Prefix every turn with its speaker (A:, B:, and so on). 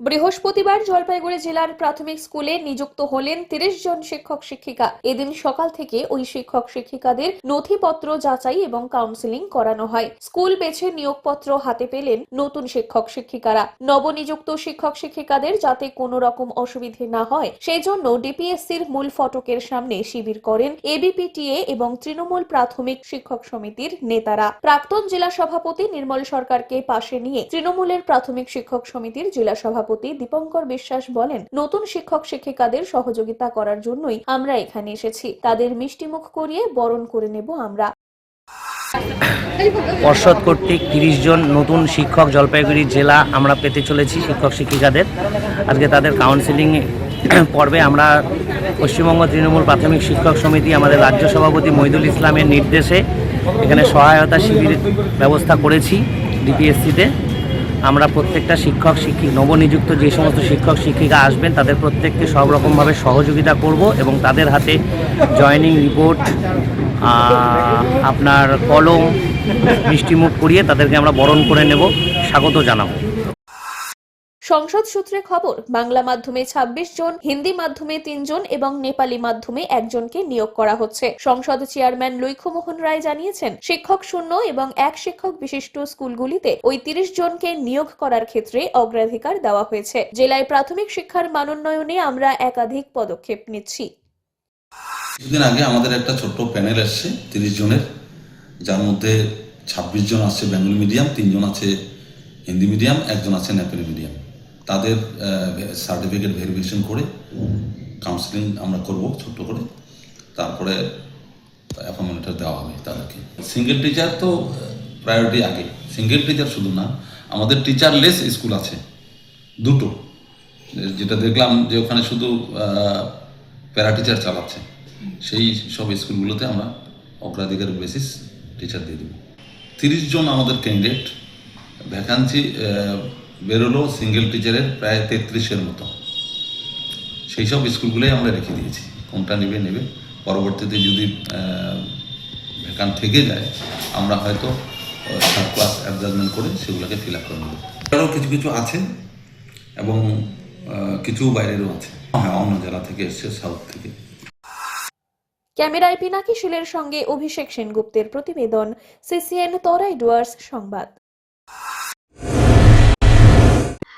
A: বৃহস্পতিবার জলপাইগুড়ি জেলার প্রাথমিক স্কুলে নিযুক্ত হলেন তিরিশ জন শিক্ষক শিক্ষিকা। এদিন সকাল থেকে ওই শিক্ষক শিক্ষিকাদের নথিপত্র যাচাই এবং কাউন্সিলিং করানো হয়। স্কুল বেছে নিয়োগপত্র হাতে পেলেন নতুন শিক্ষক শিক্ষিকারা। নবনিযুক্ত শিক্ষক শিক্ষিকাদের যাতে কোনো রকম অসুবিধে না হয় সেই জন্য ডিপিএসসির মূল ফটকের সামনে শিবির করেন এবিপিটিএ এবং তৃণমূল প্রাথমিক শিক্ষক সমিতির নেতারা। প্রাক্তন জেলা সভাপতি নির্মল সরকারকে পাশে নিয়ে তৃণমূলের প্রাথমিক শিক্ষক সমিতির জেলা সভাপতি দীপঙ্কর বিশ্বাস বলেন, নতুন শিক্ষক শিক্ষিকাদের সহযোগিতা করার জন্যই আমরা এখানে এসেছি। তাদের মিষ্টিমুখ করিয়ে বরণ করে নেব আমরা।
B: পর্ষদ কর্তৃক তিরিশ জন নতুন শিক্ষক জলপাইগুড়ি জেলা আমরা পেতে চলেছি শিক্ষক শিক্ষিকাদের। আজকে তাদের কাউন্সিলিং পর্বে আমরা পশ্চিমবঙ্গ তৃণমূল প্রাথমিক শিক্ষক সমিতি, আমাদের রাজ্য সভাপতি মহিদুল ইসলামের নির্দেশে এখানে সহায়তা শিবিরের ব্যবস্থা করেছি ডিপিএসসিতে আমরা প্রত্যেকটা শিক্ষক, শিক্ষিক, নবনিযুক্ত যে সমস্ত শিক্ষক, শিক্ষিকা আসবেন, তাদের প্রত্যেককে সব রকমভাবে সহযোগিতা করব এবং তাদের হাতে জয়নিং রিপোর্ট আপনার কলম, মিষ্টিমুখ করিয়ে তাদেরকে আমরা বরণ করে নেব, স্বাগত জানাব।
A: সংসদ সূত্রে খবর, বাংলা মাধ্যমে ২৬ জন, হিন্দি মাধ্যমে তিনজন এবং নেপালি মাধ্যমে একজনকে নিয়োগ করা হচ্ছে। সংসদ চেয়ারম্যান লৈখমোহন রায় জানিয়েছেন, শিক্ষক শূন্য এবং এক শিক্ষক বিশিষ্ট স্কুলগুলিতে ওই তিরিশ জনকে নিয়োগ করার ক্ষেত্রে অগ্রাধিকার দেওয়া হয়েছে। জেলায় প্রাথমিক শিক্ষার মানোন্নয়নে আমরা একাধিক পদক্ষেপ নিচ্ছি।
C: কিছুদিন আগে আমাদের একটা ছোট্ট প্যানেল এসছে, তিরিশ জনের। যার মধ্যে ছাব্বিশ জন আছে বেঙ্গলি মিডিয়াম তিনজন আছে হিন্দি মিডিয়াম, একজন আছে নেপালি মিডিয়াম। তাদের সার্টিফিকেট ভেরিফিকেশন করে কাউন্সিলিং আমরা করব ছোট্ট করে। তারপরে অ্যাপয়েন্টমেন্টটা দেওয়া হবে তাদেরকে। সিঙ্গেল টিচার তো প্রায়োরিটি আগে। সিঙ্গেল টিচার শুধু না, আমাদের টিচারলেস স্কুল আছে। দুটো। যেটা দেখলাম যে ওখানে শুধু প্যারা টিচার চালাচ্ছে। সেই সব স্কুলগুলোতে আমরা অগ্রাধিকার বেসিস টিচার দিয়ে দেবো। তিরিশ জন আমাদের ক্যান্ডিডেট ভ্যাকান্সি বেরোলো সিঙ্গেল টিচারের প্রায় তেত্রিশের মতো। সেই সব স্কুলগুলোই আমরা রেখে দিয়েছি। কোনটা নেবে নেবে। পরবর্তীতে যদি ভ্যাকান্ট থেকে যায়, আমরা হয়তো থার্ড ক্লাস অ্যাডজাস্টমেন্ট করে সেগুলোকে ফিল আপ করে নেব। আরও কিছু কিছু আছে এবং কিছু বাইরেরও আছে। হ্যাঁ অন্য জেলা থেকে এসছে সাউথ থেকে।
A: ক্যামেরায় পিনাকি শিলের সঙ্গে অভিষেক সেনগুপ্তের প্রতিবেদন, সিসিএন তরাই ডুয়ার্স সংবাদ।